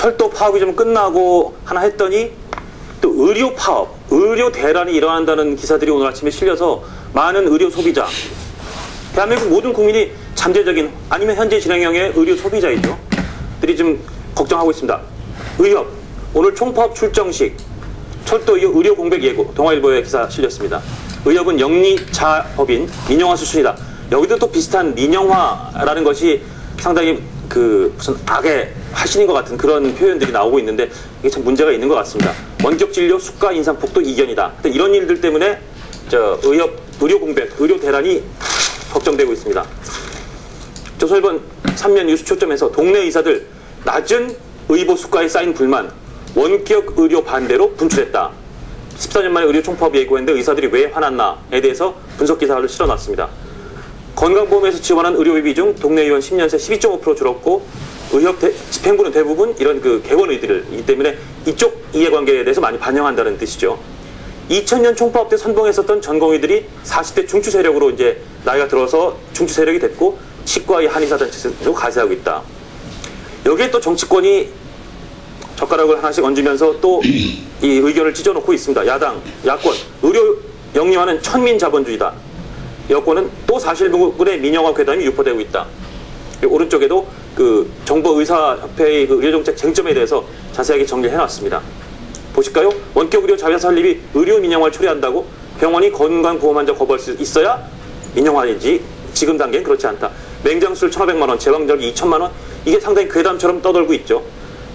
철도 파업이 좀 끝나고 하나 했더니 또 의료 파업, 의료 대란이 일어난다는 기사들이 오늘 아침에 실려서 많은 의료 소비자, 대한민국 모든 국민이 잠재적인 아니면 현재 진행형의 의료 소비자이죠. 들이 좀 걱정하고 있습니다. 의협, 오늘 총파업 출정식, 철도 의료 공백 예고, 동아일보에 기사 실렸습니다. 의협은 영리자법인 민영화 수순이다. 여기도 또 비슷한 민영화라는 것이 상당히 그 무슨 악의 화신인 것 같은 그런 표현들이 나오고 있는데 이게 참 문제가 있는 것 같습니다. 원격 진료 수가 인상 폭도 이견이다. 근데 이런 일들 때문에 저 의협 의료 공백, 의료 대란이 걱정되고 있습니다. 조선일본 3면 뉴스 초점에서 동네 의사들 낮은 의보 수가에 쌓인 불만, 원격 의료 반대로 분출했다. 14년 만에 의료 총파업 예고했는데 의사들이 왜 화났나에 대해서 분석 기사를 실어놨습니다. 건강보험에서 지원한 의료비 중 동네 의원 10년 새 12.5% 줄었고 의협 대- 집행부는 대부분 이런 그 개원의들이기 때문에 이쪽 이해관계에 대해서 많이 반영한다는 뜻이죠. 2000년 총파업 때 선봉했었던 전공의들이 40대 중추 세력으로 이제 나이가 들어서 중추 세력이 됐고 치과의 한의사 단체로 가세하고 있다. 여기에 또 정치권이 젓가락을 하나씩 얹으면서 또 이 의견을 찢어놓고 있습니다. 야당, 야권, 의료 영리화는 천민 자본주의다. 여권은 또 사실무근의 민영화 괴담이 유포되고 있다. 오른쪽에도 그 정보의사협회의 그 의료정책 쟁점에 대해서 자세하게 정리해 놨습니다. 보실까요? 원격 의료 자회 설립이 의료 민영화를 초래한다고 병원이 건강보험 환자 거부할 수 있어야 민영화인지 지금 단계는 그렇지 않다. 맹장술 1,500만 원, 제왕절기 2천만 원 이게 상당히 괴담처럼 떠돌고 있죠.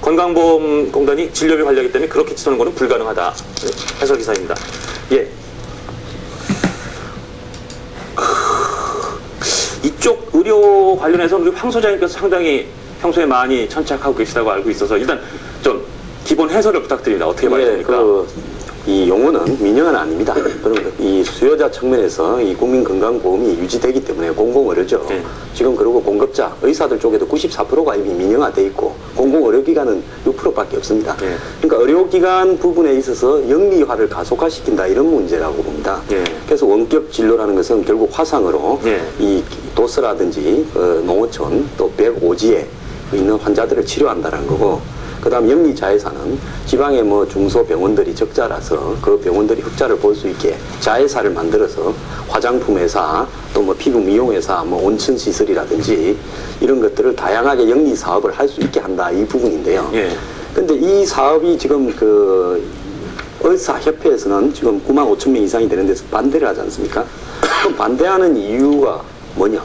건강보험공단이 진료비 관리하기 때문에 그렇게 치솟는 것은 불가능하다. 네, 해설 기사입니다. 예. 이쪽 의료 관련해서 우리 황 소장님께서 상당히 평소에 많이 천착하고 계시다고 알고 있어서 일단 좀 기본 해설을 부탁드립니다. 어떻게 봐야 예, 됩니까? 그, 이 용어는 민영은 아닙니다. 그럼 이 수요자 측면에서 이 국민건강보험이 유지되기 때문에 공공의료죠. 네. 지금 그리고 공급자, 의사들 쪽에도 94%가 이미 민영화돼 있고 공공의료기관은 6%밖에 없습니다. 네. 그러니까 의료기관 부분에 있어서 영리화를 가속화시킨다 이런 문제라고 봅니다. 네. 그래서 원격 진료라는 것은 결국 화상으로 네. 이 도서라든지 어, 농어촌 또 백오지에 있는 환자들을 치료한다는 거고 그 다음 영리자회사는 지방의 뭐 중소병원들이 적자라서 그 병원들이 흑자를 볼 수 있게 자회사를 만들어서 화장품 회사 또 뭐 피부 미용 회사 뭐 온천 시설이라든지 이런 것들을 다양하게 영리 사업을 할 수 있게 한다 이 부분인데요. 예. 근데 이 사업이 지금 그 의사협회에서는 지금 9만 5천 명 이상이 되는 데서 반대를 하지 않습니까? 그럼 반대하는 이유가 뭐냐?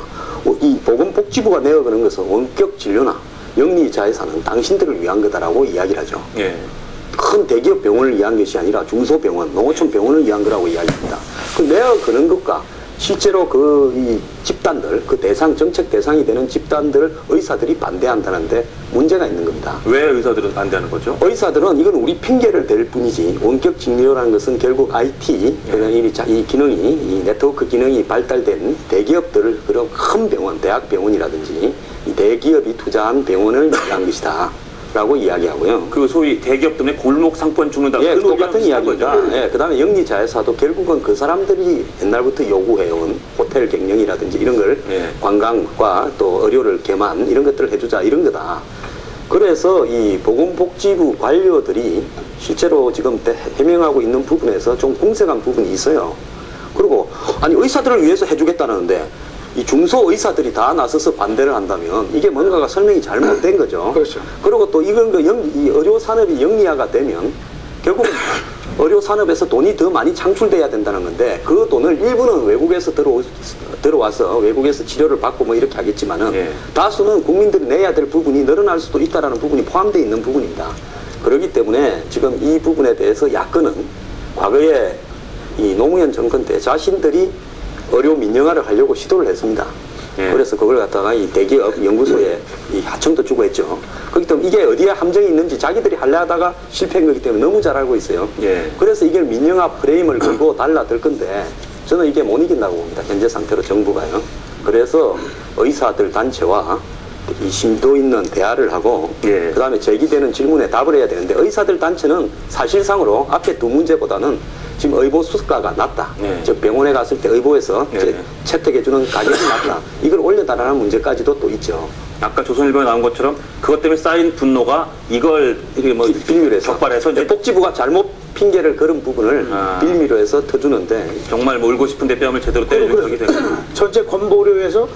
어, 이 보건복지부가 내어가는 것은 원격 진료나 영리자회사는 당신들을 위한 거다라고 이야기를 하죠. 예. 큰 대기업 병원을 위한 것이 아니라 중소병원, 농어촌 병원을 위한 거라고 이야기합니다. 그 내어 그는 것과 실제로 그 이 집단들, 그 대상, 정책 대상이 되는 집단들 의사들이 반대한다는데 문제가 있는 겁니다. 왜 의사들은 반대하는 거죠? 의사들은 이건 우리 핑계를 댈 뿐이지 원격 진료라는 것은 결국 IT 그런 이, 자- 이 기능이 이 네트워크 기능이 발달된 대기업들 그런 큰 병원 대학 병원이라든지 이 대기업이 투자한 병원을 위한 것이다 라고 이야기하고요. 그 소위 대기업 때문에 골목 상권 죽는다. 예, 그 똑같은 이야기입니다. 거죠. 예, 그 다음에 영리 자회사도 결국은 그 사람들이 옛날부터 요구해온 호텔 경영이라든지 이런 걸 예. 관광과 또 의료를 개만 이런 것들을 해주자 이런 거다. 그래서 이 보건복지부 관료들이 실제로 지금 대- 해명하고 있는 부분에서 좀 공색한 부분이 있어요. 그리고 아니 의사들을 위해서 해주겠다는데 이 중소 의사들이 다 나서서 반대를 한다면 이게 뭔가가 설명이 잘못된 거죠. 그렇죠. 그리고 또 이건 그 영, 이 의료 산업이 영리화가 되면 결국 의료 산업에서 돈이 더 많이 창출돼야 된다는 건데 그 돈을 일부는 외국에서 들어오, 들어와서 외국에서 치료를 받고 뭐 이렇게 하겠지만은 예. 다수는 국민들이 내야 될 부분이 늘어날 수도 있다라는 부분이 포함되어 있는 부분입니다. 그렇기 때문에 지금 이 부분에 대해서 야권은 과거에 이 노무현 정권 때 자신들이 의료 민영화를 하려고 시도를 했습니다. 예. 그래서 그걸 갖다가 이 대기업 연구소에 이 하청도 주고 했죠. 그렇기 때문에 이게 어디에 함정이 있는지 자기들이 하려 하다가 실패한 거기 때문에 너무 잘 알고 있어요. 예. 그래서 이게 민영화 프레임을 걸고 달라들 건데 저는 이게 못 이긴다고 봅니다. 현재 상태로 정부가요. 그래서 의사들 단체와 이 심도 있는 대화를 하고 예. 그다음에 제기되는 질문에 답을 해야 되는데 의사들 단체는 사실상으로 앞에 두 문제보다는 지금 의보 수가가 낮다. 예. 즉 병원에 갔을 때 의보에서 예. 채택해주는 가격이 낮다. 이걸 올려달라는 문제까지도 또 있죠. 아까 조선일보에 나온 것처럼 그것 때문에 쌓인 분노가 이걸 이게 뭐 빌미로 해서 적발해서 이제 복지부가 잘못 핑계를 걸은 부분을 아. 빌미로 해서 터주는데 정말 뭐 울고 싶은데 뺨을 제대로 때리는 적이 되고 전체 건보료에서 어,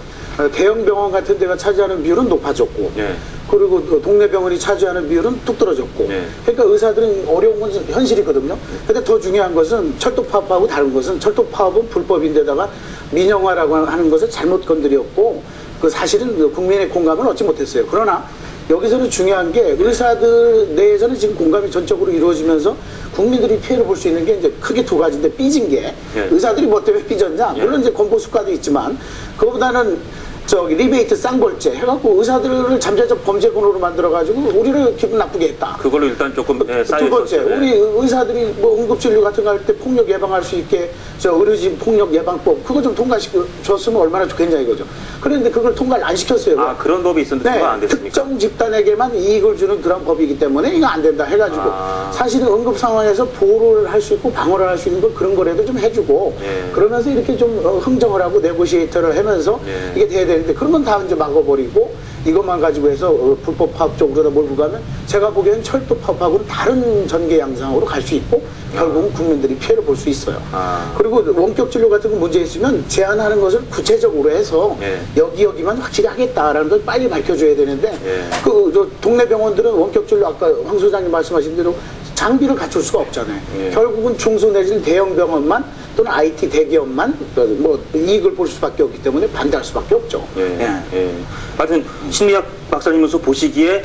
대형 병원 같은 데가 차지하는 비율은 높아졌고 예. 그리고 또 동네 병원이 차지하는 비율은 뚝 떨어졌고 예. 그러니까 의사들은 어려운 건 현실이거든요. 근데 더 중요한 것은 철도 파업하고 다른 것은 철도 파업은 불법인데다가 민영화라고 하는 것을 잘못 건드렸고 그 사실은 그 국민의 공감은 얻지 못했어요. 그러나 여기서는 중요한 게 의사들 내에서는 지금 공감이 전적으로 이루어지면서 국민들이 피해를 볼 수 있는 게 이제 크게 두 가지인데 삐진 게 예. 의사들이 뭐 때문에 삐졌냐? 예. 물론 이제 건보 수가도 있지만 그거보다는 저기 리베이트 쌍벌죄 해갖고 의사들을 잠재적 범죄군으로 만들어가지고 우리를 기분 나쁘게 했다. 그걸로 일단 조금 예, 두 번째, 쌓여있었어요. 우리 의사들이 뭐 응급진료 같은 거 할 때 폭력 예방할 수 있게 저 의료진 폭력 예방법 그거 좀 통과시켰으면 얼마나 좋겠냐 이거죠. 그런데 그걸 통과를 안 시켰어요. 아 그런 법이 있었는데 네, 안 됐습니까? 특정 집단에게만 이익을 주는 그런 법이기 때문에 이거 안 된다 해가지고 아. 사실은 응급 상황에서 보호를 할 수 있고 방어를 할 수 있는 거 그런 거라도 좀 해주고 예. 그러면서 이렇게 좀 어, 흥정을 하고 네고시에이터를 하면서 예. 이게 돼야 되는데 그런 건 다 이제 막아버리고 이것만 가지고 해서 어, 불법 파업 쪽으로 몰고 가면 제가 보기에는 철도 파업하고는 다른 전개 양상으로 갈 수 있고 결국은 국민들이 피해를 볼 수 있어요. 아. 그리고 원격 진료 같은 거 문제 있으면 제한하는 것을 구체적으로 해서 예. 여기 여기만 확실히 하겠다라는 걸 빨리 밝혀줘야 되는데 예. 그저 동네 병원들은 원격 진료 아까 황 소장님 말씀하신 대로 장비를 갖출 수가 없잖아요. 예. 결국은 중소 내지는 대형 병원만 또는 IT 대기업만 뭐 이익을 볼 수밖에 없기 때문에 반대할 수밖에 없죠. 예. 예. 예. 하여튼 심리학 박사님으로서 보시기에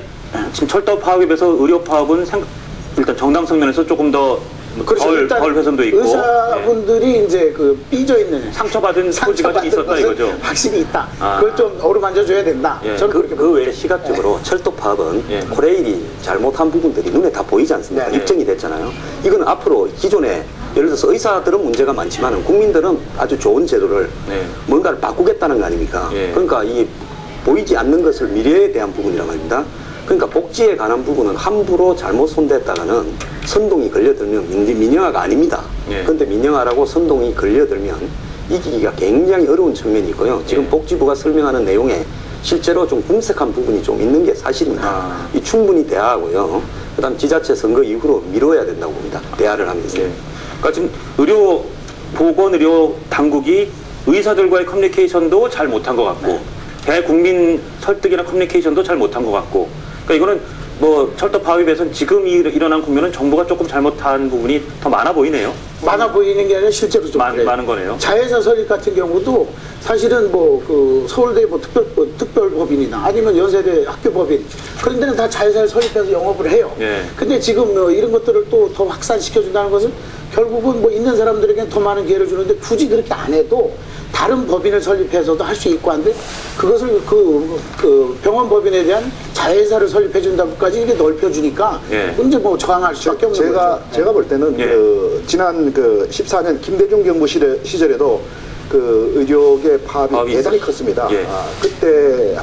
지금 철도 파업에 비해서 의료 파업은 생- 일단 정당성 면에서 조금 더 그렇죠. 덜, 일단 덜 훼손도 있고 예. 의사분들이 이제 그 삐져 있는 상처받은 소지가 있었다 이거죠. 확실히 있다. 아. 그걸 좀 어루만져 줘야 된다. 예. 저는 그, 그렇게 그 외에 시각적으로 철도 파업은 예. 코레일이 잘못한 부분들이 눈에 다 보이지 않습니까? 네. 입증이 됐잖아요. 이건 앞으로 기존에 예를 들어서 의사들은 문제가 많지만 국민들은 아주 좋은 제도를 네. 뭔가를 바꾸겠다는 거 아닙니까? 예. 그러니까 이 보이지 않는 것을 미래에 대한 부분이란 말입니다. 그러니까 복지에 관한 부분은 함부로 잘못 손댔다가는 선동이 걸려들면 민- 민영화가 아닙니다. 예. 그런데 민영화라고 선동이 걸려들면 이기기가 굉장히 어려운 측면이 있고요. 지금 예. 복지부가 설명하는 내용에 실제로 좀 궁색한 부분이 좀 있는 게 사실입니다. 아. 이 충분히 대화하고요. 그다음 지자체 선거 이후로 미뤄야 된다고 봅니다. 대화를 하면서. 예. 그러니까 지금 의료 보건 의료 당국이 의사들과의 커뮤니케이션도 잘 못한 것 같고 네. 대국민 설득이나 커뮤니케이션도 잘 못한 것 같고 그러니까 이거는 뭐 철도 파업에 비해서는 지금 이- 일어난 국면은 정부가 조금 잘못한 부분이 더 많아 보이네요. 많아 보이는 게 아니라 실제로 좀 많- 그래요. 많은 거네요. 자회사 설립 같은 경우도 사실은 뭐 그 서울대 뭐 특별 뭐 특별법인이나 아니면 연세대 학교법인 그런 데는 다 자회사를 설립해서 영업을 해요. 예. 근데 지금 뭐 이런 것들을 또 더 확산시켜 준다는 것은 결국은 뭐 있는 사람들에게 더 많은 기회를 주는데 굳이 그렇게 안 해도 다른 법인을 설립해서도 할 수 있고 한데 그것을 그, 그 병원 법인에 대한 자회사를 설립해 준다고까지 이게 넓혀 주니까 예. 이제 뭐 저항할 수밖에 없는 제가 거죠. 제가 볼 때는 예. 그 지난 그 14년 김대중 정부 시절, 시절에도 그 의료계 파업이 파업이 대단히 컸습니다. 예. 아, 그때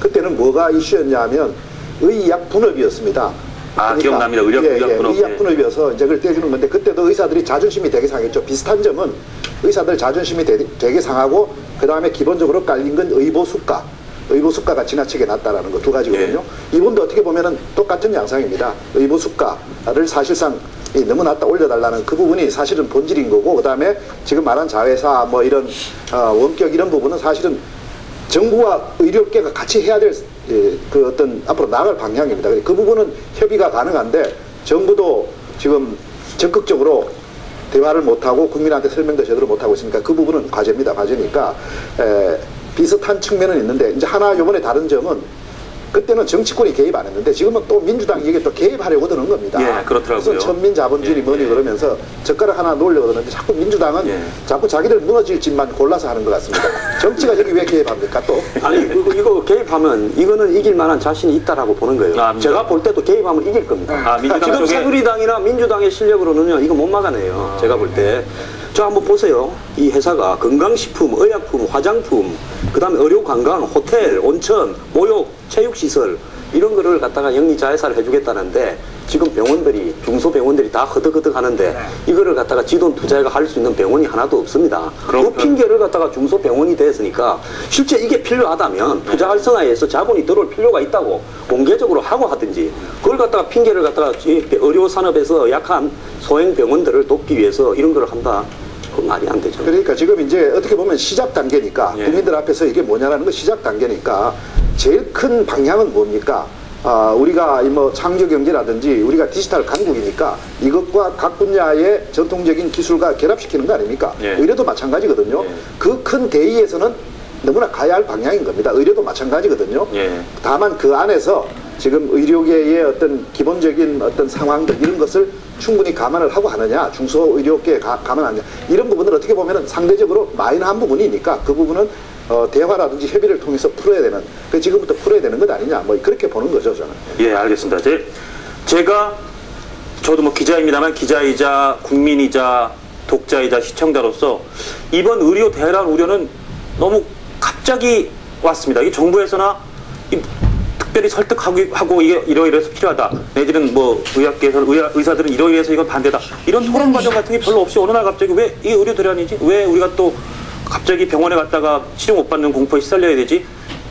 그때는 뭐가 이슈였냐면 의약 분업이었습니다. 아, 기억납니다. 의약- 예, 의약 예, 분업, 의약 예. 분업이어서 이제 그걸 떼주는 건데 그때도 의사들이 자존심이 되게 상했죠. 비슷한 점은 의사들 자존심이 되, 되게 상하고 그 다음에 기본적으로 깔린 건 의보 수가. 의보 수가가 지나치게 낮다라는 거 두 가지거든요. 예. 이분도 어떻게 보면은 똑같은 양상입니다. 의보 수가를 사실상 이 너무 낮다 올려달라는 그 부분이 사실은 본질인 거고 그 다음에 지금 말한 자회사 뭐 이런 어, 원격 이런 부분은 사실은 정부와 의료계가 같이 해야 될 그 어떤 앞으로 나갈 방향입니다. 그 부분은 협의가 가능한데 정부도 지금 적극적으로 대화를 못하고 국민한테 설명도 제대로 못하고 있으니까 그 부분은 과제입니다. 과제니까 에, 비슷한 측면은 있는데 이제 하나 요번에 다른 점은 그때는 정치권이 개입 안 했는데 지금은 또 민주당이 이게 또 개입하려고 드는 겁니다. 예, 그렇더라고요. 그래서 천민 자본주의 예, 뭐니 예. 그러면서 젓가락 하나 놓으려고 그러는데 자꾸 민주당은 예. 자꾸 자기들 무너질 짓만 골라서 하는 것 같습니다. 정치가 여기 왜 개입합니까 또? 아니 이거, 이거 개입하면 이거는 이길 만한 자신이 있다라고 보는 거예요. 아, 민주당. 제가 볼 때도 개입하면 이길 겁니다. 아, 민주당 지금 쪽에- 새누리당이나 민주당의 실력으로는요 이거 못 막아내요. 제가 볼 때. 저 한번 보세요. 이 회사가 건강식품, 의약품, 화장품, 그다음에 의료 관광, 호텔, 온천, 모욕, 체육 시설 이런 거를 갖다가 영리 자회사를 해주겠다는데 지금 병원들이 중소 병원들이 다 허덕허덕 하는데 이거를 갖다가 지돈 투자가 할 수 있는 병원이 하나도 없습니다. 그럼 그 핑계를 갖다가 중소 병원이 됐으니까 실제 이게 필요하다면 투자 활성화에서 자본이 들어올 필요가 있다고 공개적으로 하고 하든지 그걸 갖다가 핑계를 갖다가 이 의료 산업에서 약한 소형 병원들을 돕기 위해서 이런 걸 한다. 그건 말이 안 되죠. 그러니까 지금 이제 어떻게 보면 시작 단계니까 예. 국민들 앞에서 이게 뭐냐라는 거 시작 단계니까 제일 큰 방향은 뭡니까? 아, 우리가 이뭐 창조 경제라든지 우리가 디지털 강국이니까 이것과 각 분야의 전통적인 기술과 결합시키는 거 아닙니까? 예. 의료도 마찬가지거든요. 예. 그큰 대의에서는 너무나 가야 할 방향인 겁니다. 의료도 마찬가지거든요. 예. 다만 그 안에서 지금 의료계의 어떤 기본적인 어떤 상황들 이런 것을 충분히 감안을 하고 하느냐 중소의료계에 가- 감안하느냐 이런 부분을 어떻게 보면 상대적으로 마이너한 부분이니까 그 부분은 어, 대화라든지 협의를 통해서 풀어야 되는 그 지금부터 풀어야 되는 것 아니냐 뭐 그렇게 보는 거죠 저는 예, 알겠습니다. 제, 제가 저도 뭐 기자입니다만 기자이자 국민이자 독자이자 시청자로서 이번 의료 대란 우려는 너무 갑자기 왔습니다. 이 정부에서나 이 특별히 설득하고 하고 이게 이러이러해서 필요하다. 내지는 뭐 의학계에서 의사, 의사들은 이러이러해서 이건 반대다. 이런 토론 과정 같은 게 별로 없이 어느 날 갑자기 왜이 의료 대란이지? 왜 우리가 또 갑자기 병원에 갔다가 치료 못 받는 공포에 시달려야 되지?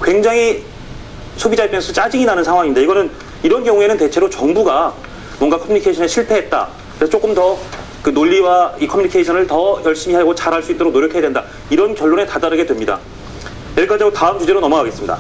굉장히 소비자 입장에서 짜증이 나는 상황입니다. 이거는 이런 경우에는 대체로 정부가 뭔가 커뮤니케이션에 실패했다. 그래서 조금 더 그 논리와 이 커뮤니케이션을 더 열심히 하고 잘할 수 있도록 노력해야 된다. 이런 결론에 다다르게 됩니다. 여기까지 하고 다음 주제로 넘어가겠습니다.